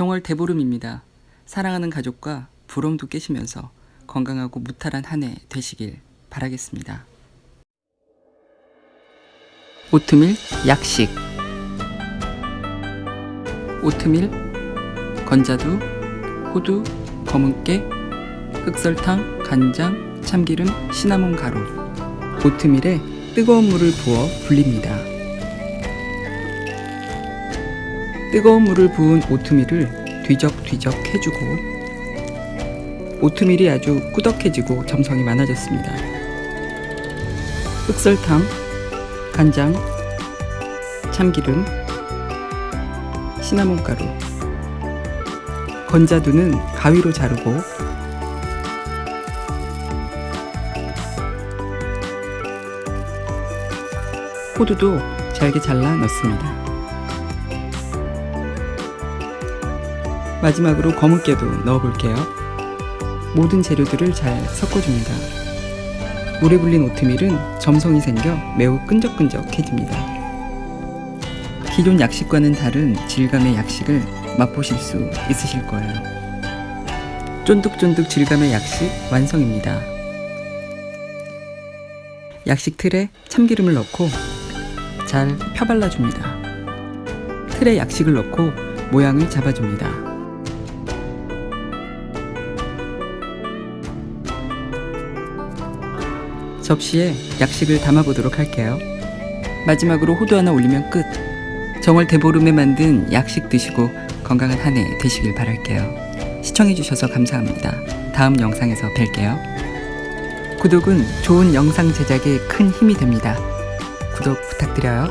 정월 대보름입니다. 사랑하는 가족과 부럼도 깨시면서 건강하고 무탈한 한 해 되시길 바라겠습니다. 오트밀 약식 오트밀, 건자두, 호두, 검은깨, 흑설탕, 간장, 참기름, 시나몬 가루 오트밀에 뜨거운 물을 부어 불립니다. 뜨거운 물을 부은 오트밀을 뒤적뒤적 해주고 오트밀이 아주 꾸덕해지고 점성이 많아졌습니다. 흑설탕, 간장, 참기름, 시나몬 가루, 건자두는 가위로 자르고 호두도 잘게 잘라 넣습니다. 마지막으로 검은깨도 넣어볼게요. 모든 재료들을 잘 섞어줍니다. 물에 불린 오트밀은 점성이 생겨 매우 끈적끈적해집니다. 기존 약식과는 다른 질감의 약식을 맛보실 수 있으실 거예요. 쫀득쫀득 질감의 약식 완성입니다. 약식 틀에 참기름을 넣고 잘 펴발라줍니다. 틀에 약식을 넣고 모양을 잡아줍니다. 접시에 약식을 담아보도록 할게요. 마지막으로 호두 하나 올리면 끝. 정월 대보름에 만든 약식 드시고 건강한 한 해 되시길 바랄게요. 시청해주셔서 감사합니다. 다음 영상에서 뵐게요. 구독은 좋은 영상 제작에 큰 힘이 됩니다. 구독 부탁드려요.